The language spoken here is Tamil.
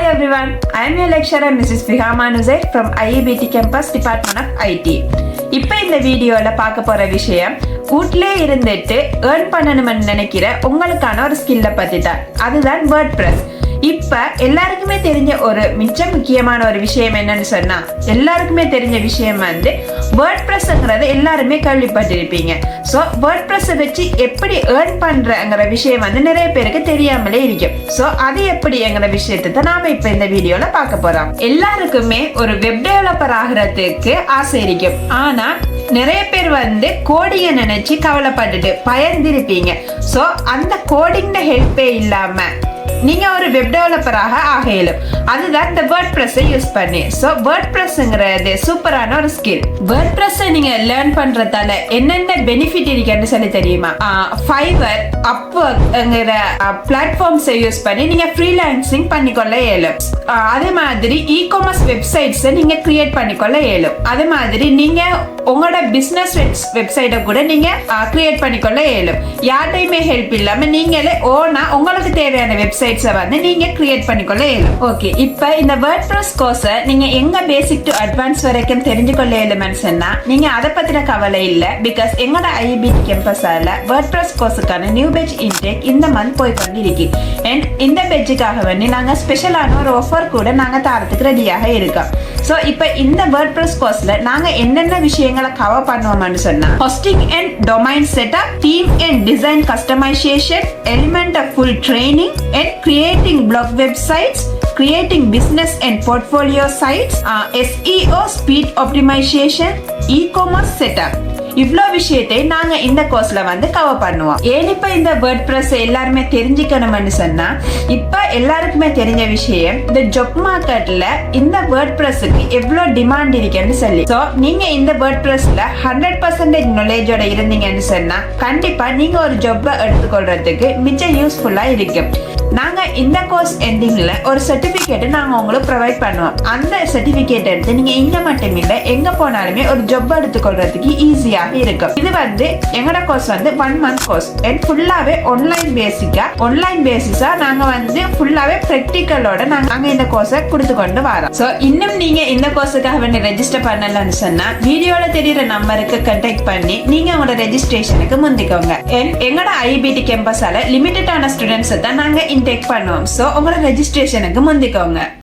Hi everyone, I am your lecturer Mrs. Fihama Nuzay from IEBT Campus Department of IT. இப்போ இந்த வீடியோவில் பார்க்க போகிற விஷயம் வீட்டிலே இருந்துட்டு ஏர்ன் பண்ணணும்னு நினைக்கிற உங்களுக்கான ஒரு ஸ்கில்லை பற்றி தான் அதுதான் வேர்ட் ப்ரெஸ் இப்ப எல்லாருக்குமே தெரிஞ்ச ஒரு மிச்ச முக்கியமான ஒரு விஷயம் என்னன்னு சொன்னா எல்லாருக்குமே தெரிஞ்ச விஷயம் வந்து வேர்ட் ப்ரெஸ்ங்கிறத எல்லாருமே கேள்விப்பட்டிருப்பீங்க. ஸோ வேர்ட் ப்ரெஸ்ஸை வச்சு எப்படி ஏர்ன் பண்றங்கிற விஷயம் வந்து நிறைய பேருக்கு தெரியாமலே இருக்கும். ஸோ அது எப்படிங்கிற விஷயத்தை தான் நாம இப்ப இந்த வீடியோல பார்க்க போறோம். எல்லாருக்குமே ஒரு வெப் டெவலப்பர் ஆகிறதுக்கு ஆசை இருக்கும். ஆனா நிறைய பேர் வந்து கோடிங்க நினைச்சு கவலைப்பட்டுட்டு பயந்திருப்பீங்க. ஸோ அந்த கோடிங் ஹெல்ப்பே இல்லாம நீங்க ஒரு வெப் டெவலப்பராக ஆக இயலும் அதுதான் இந்த வேர்ட் ப்ரெஸ்ஸை யூஸ் பண்ணி. ஸோ வேர்ட் ப்ரெஸ்ங்கிறது சூப்பரான ஒரு ஸ்கில் வேர்ட் ப்ரெஸ்ஸை நீங்க லேர்ன் பண்றதால என்னென்ன பெனிஃபிட் இருக்குன்னு சொல்லி தெரியுமா? ஃபைவர் அப்வொர்க்ங்கிற பிளாட்ஃபார்ம்ஸை யூஸ் பண்ணி நீங்க ஃப்ரீலான்சிங் பண்ணிக்கொள்ள இயலும். அதே மாதிரி இ காமர்ஸ் வெப்சைட்ஸை நீங்க கிரியேட் பண்ணிக்கொள்ள இயலும். அதே மாதிரி நீங்க உங்களோட பிசினஸ் வெப்சைட்டை கூட நீங்க கிரியேட் பண்ணிக்கொள்ள இயலும். யார்கிட்டையுமே ஹெல்ப் இல்லாம நீங்களே ஓனா உங்களுக்கு தேவையான வெப்சைட் வெப்சைட்ஸை வந்து நீங்க கிரியேட் பண்ணிக்கொள்ள இயலும். ஓகே இப்போ இந்த வேர்ட் ப்ரெஸ் கோர்ஸை நீங்க எங்க பேசிக் டு அட்வான்ஸ் வரைக்கும் தெரிஞ்சுக்கொள்ள இயலுமென்னு சொன்னா நீங்க அதை பத்தின கவலை இல்லை. பிகாஸ் எங்களோட ஐபி கேம்பஸால வேர்ட் ப்ரெஸ் கோர்ஸுக்கான நியூ பேஜ் இன்டேக் இந்த மந்த் போய் கொண்டிருக்கு. அண்ட் இந்த பேஜுக்காக வேண்டி நாங்க ஸ்பெஷலான ஒரு ஆஃபர் கூட நாங்க தரத்துக்கு ரெடியாக இருக்கோம். ஸோ இப்போ இந்த வேர்ட் ப்ரெஸ் கோர்ஸ்ல நாங்க என்னென்ன விஷயங்களை கவர் பண்ணுவோம்னு சொன்னா hosting and domain setup theme and design customisation element of full training and creating blog websites creating business and portfolio sites, uh, SEO, speed optimization, e-commerce setup. இவ்வளோ விஷயத்தை நாங்க இந்த கோர்ஸ்ல வந்து கவர் பண்ணுவோம். ஏன் இப்ப இந்த வேர்ட் ப்ரெஸ் எல்லாருமே தெரிஞ்சுக்கணும்னு சொன்னா இப்ப எல்லாருக்குமே தெரிஞ்ச விஷயம் இந்த ஜொப் மார்க்கெட்ல இந்த வேர்ட் ப்ரெஸ்ஸுக்கு எவ்வளோ டிமாண்ட் இருக்குன்னு சொல்லி. ஸோ நீங்க இந்த வேர்ட் பிரஸ்ல ஹண்ட்ரட் பர்சன்டேஜ் நாலேஜோட இருந்தீங்கன்னு சொன்னா கண்டிப்பா நீங்க ஒரு ஜொப்பை எடுத்துக்கொள்றதுக்கு மிச்சம் யூஸ்ஃபுல்லா இருக்கும். நாங்க இந்த கோர்ஸ் எண்டிங்ல ஒரு சர்டிபிகேட் நாங்க உங்களுக்கு ப்ரொவைட் பண்ணுவோம். அந்த சர்டிபிகேட் எடுத்து நீங்க இங்க மட்டும் இல்ல எங்க போனாலுமே ஒரு ஜாப் எடுத்துக்கொள்றதுக்கு ஈஸியாக இருக்கும். இது வந்து எங்களோட கோர்ஸ் வந்து ஒன் மந்த் கோர்ஸ் அண்ட் ஃபுல்லாவே ஆன்லைன் பேசிக்கா ஆன்லைன் பேசிஸா நாங்க வந்து ஃபுல்லாவே ப்ராக்டிக்கலோட நாங்க இந்த கோர்ஸை கொடுத்து கொண்டு வரோம். ஸோ இன்னும் நீங்க இந்த கோர்ஸுக்காக வேண்டி ரெஜிஸ்டர் பண்ணலன்னு சொன்னா வீடியோல தெரியுற நம்பருக்கு கண்டெக்ட் பண்ணி நீங்க உங்களோட ரெஜிஸ்ட்ரேஷனுக்கு முந்திக்கோங்க. எங்களோட ஐபிடி கேம்பஸால லிமிட்டடான ஸ்டூடெண்ட்ஸை தான் நாங்க இன்டேக் பண்ணுவோம். ஸோ உங்களோட ரெஜிஸ்ட்ரேஷனுக்கு முந்திக்கோங்க.